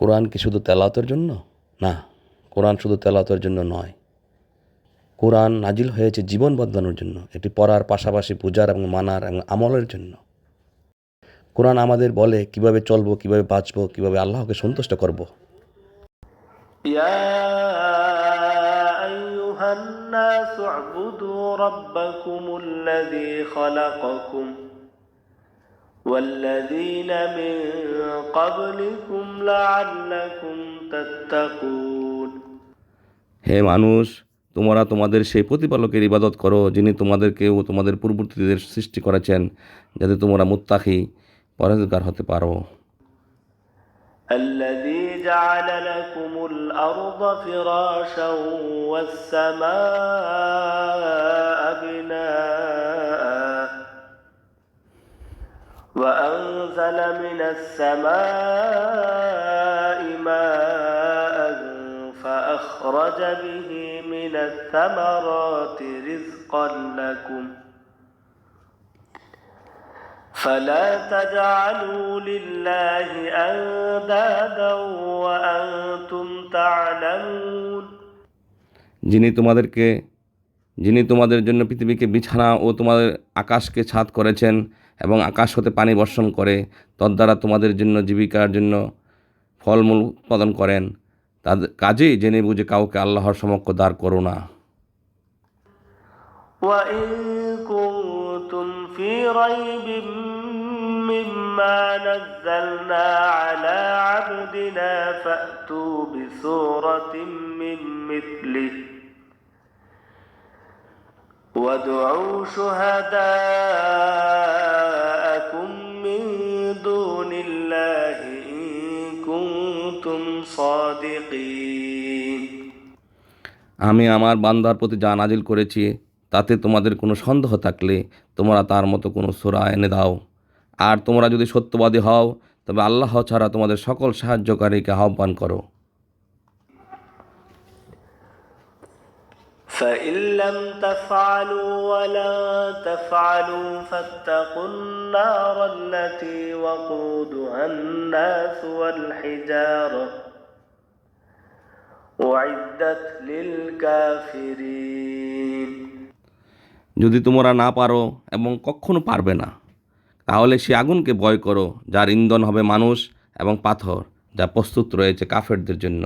কোরআন কি শুধু তেলাওয়াতের জন্য না কোরআন শুধু তেলাওয়াতের জন্য নয় কোরআন নাজিল হয়েছে জীবন বদলানোর জন্য এটি পড়ার পাশাপাশি পূজার এবং মানার এবং আমলের জন্য কোরআন আমাদের বলে কিভাবে চলবো কিভাবে বাঁচবো কিভাবে আল্লাহকে সন্তুষ্ট করব يا أيها الناس اعبدوا ربكم الذي خلقكم والذين من قبلكم لعلكم تتقون হে মানুষ তোমরা তোমাদের সেই প্রতিপালকের ইবাদত করো যিনি তোমাদেরকে ও তোমাদের পূর্ববর্তীদের সৃষ্টি করেছেন যাতে তোমরা মুত্তাকি পরেজগার হতে পারো الذي جعل لكم الأرض فراشا والسماء بناء وأنزل من السماء ماء فأخرج به من الثمرات رزقا لكم فلا تجعلوا لله أندادا وأنتم تعلمون যিনি তোমাদেরকে যিনি তোমাদের জন্য পৃথিবীকে বিছানা ও তোমাদের আকাশকে ছাদ করেছেন এবং আকাশ হতে পানি বর্ষণ করে তদ্বারা তোমাদের জন্য জীবিকার জন্য ফলমূল উৎপাদন করেন তাদের কাজেই জেনে বুঝে কাউকে আল্লাহর সমক্ষ দাঁড় করো না وإن كنتم في ريب مما نزلنا على عبدنا فأتوا بسورة من مثله وادعوا شهداءكم আমি আমার বান্দার প্রতি যা নাজিল করেছি, তাতে তোমাদের কোনো সন্দেহ থাকলে তোমরা তার মতো কোনো সোরা এনে দাও। আর তোমরা যদি সত্যবাদী হও, তবে আল্লাহ ছাড়া তোমাদের সকল সাহায্যকারীকে আহ্বান করো। فإن لم تفعلوا ولا تفعلوا فاتقوا النار التي وقودها الناس والحجارة أعدت للكافرين যদি তোমরা না পারো এবং কখনো পারবে না তাহলে সে আগুনকে ভয় করো যার ইন্ধন হবে মানুষ এবং পাথর যা প্রস্তুত রয়েছে কাফেরদের জন্য